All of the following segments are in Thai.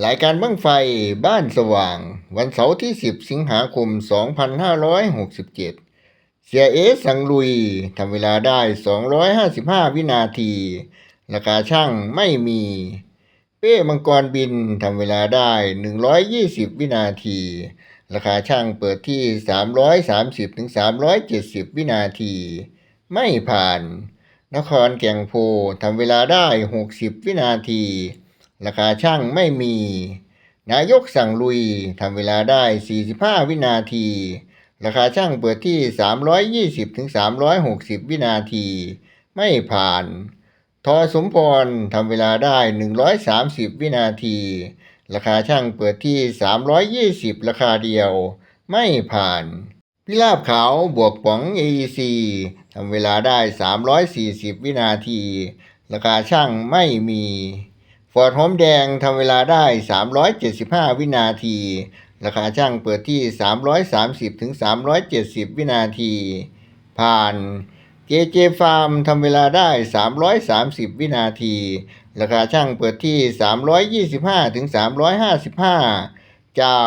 รายการบั้งไฟบ้านสว่าง วันเสาร์ที่ 10 สิงหาคม 2567 เสียเอสังลุยทำเวลาได้ 255 วินาที ราคาช่างไม่มี เป้มังกรบินทำเวลาได้ 120 วินาที ราคาช่างเปิดที่ 330ถึง370 วินาที ไม่ผ่าน นครแก่งโพทำเวลาได้ 60 วินาที ราคาช่างไม่มี นายกสั่งลุยทำเวลาได้ 45 วินาที ราคาช่างเปิดที่ 320ถึง360 วินาที ไม่ผ่าน ทอสมพรทำเวลาได้ 130 วินาที ราคาช่างเปิดที่ 320 ราคาเดียว ไม่ผ่านพิราบขาวบวกป๋อง AEC ทำเวลาได้ 340 วินาที ราคาช่างไม่มี ฟอร์ดหอมแดงทำเวลาได้ 375 วินาที ราคาช่างเปิดที่ 330ถึง370 วินาที ผ่าน JJ Farm ทำเวลาได้ 330 วินาที ราคาช่างเปิดที่ 325ถึง355 เจ้า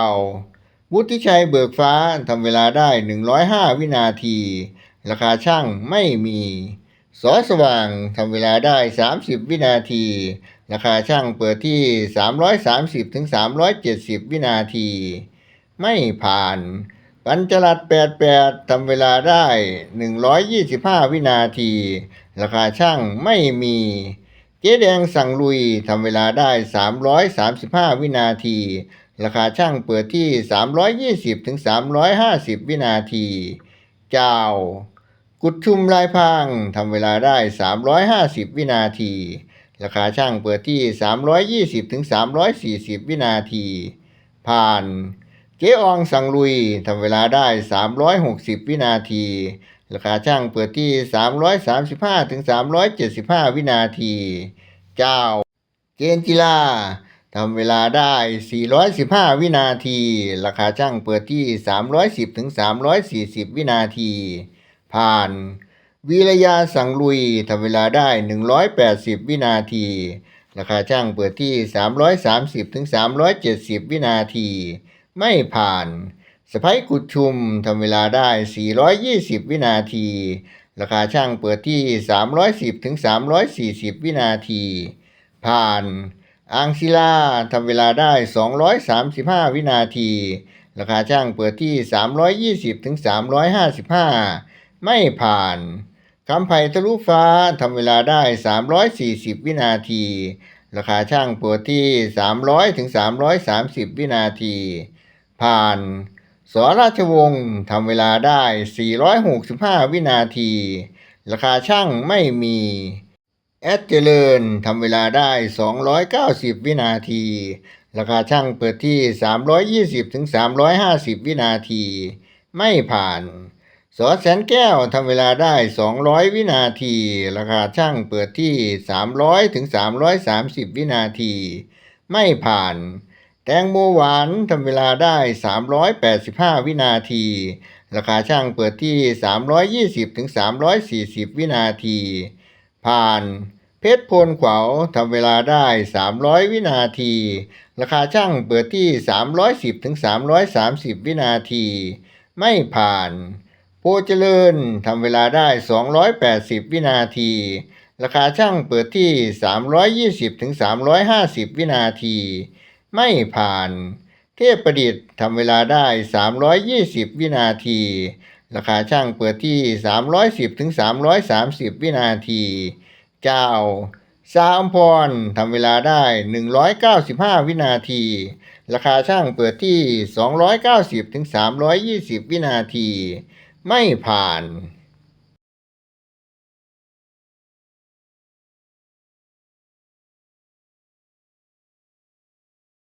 วุฒิชัยเบิกฟ้าทำเวลาได้ 105 วินาที ราคาช่างไม่มี สอสว่างทำเวลาได้ 30 วินาที ราคาช่างเปิดที่ 330ถึง370 วินาที ไม่ผ่าน ปัญจลัด88ทำเวลาได้ 125 วินาที ราคาช่างไม่มี เจ๊แดงสั่งลุยทำเวลาได้ 335 วินาที ราคาช่างเปิดที่ 320ถึง350 วินาที เจ้า กุดชุมลายพางทำเวลาได้ 350 วินาที ราคาช่างเปิดที่ 320ถึง340 วินาที ผ่าน เจ๊อองสังลุยทำเวลาได้ 360 วินาที ราคาช่างเปิดที่ 335ถึง375 วินาที เจ้าเกณฑ์กีฬาทำเวลาได้ 415 วินาที ราคาช่างเปิดที่ 310ถึง340 วินาที ผ่าน วิรยาสังลุยทำเวลาได้ 180 วินาที ราคาช่างเปิดที่ 330ถึง370 วินาที ไม่ผ่านสไปกุดชุมทำเวลาได้ 420 วินาที ราคาช่างเปิดที่ 310ถึง340 วินาที ผ่าน อังศิลาทำเวลาได้ 235 วินาที ราคาช่างเปิดที่ 320ถึง355 ไม่ผ่าน คำไผ่ทะลุฟ้าทำเวลาได้ 340 วินาที ราคาช่างเปิดที่ 300ถึง330 วินาที ผ่านสอราชวงศ์ทำเวลาได้ 465 วินาที ราคาช่างไม่มี แอดเจริญทำเวลาได้ 290 วินาที ราคาช่างเปิดที่ 320ถึง350 วินาที ไม่ผ่าน สอแสนแก้วทำเวลาได้ 200 วินาที ราคาช่างเปิดที่ 300ถึง330 วินาที ไม่ผ่าน แตงโมหวานทำเวลาได้ 385 วินาที ราคาช่างเปิดที่ 320ถึง340 วินาที ผ่าน เพชรโพลขวาวทำเวลาได้ 300 วินาที ราคาช่างเปิดที่ 310ถึง330 วินาที ไม่ผ่าน โพเจริญทำเวลาได้ 280 วินาที ราคาช่างเปิดที่ 320-350 วินาที ไม่ผ่าน เทพประดิษฐ์ทำเวลาได้ 320 วินาที ราคาช่างเปิดที่ 310-330 วินาที เจ้าสาอมพรทำเวลาได้ 195 วินาที ราคาช่างเปิดที่ 290-320 วินาที ไม่ผ่าน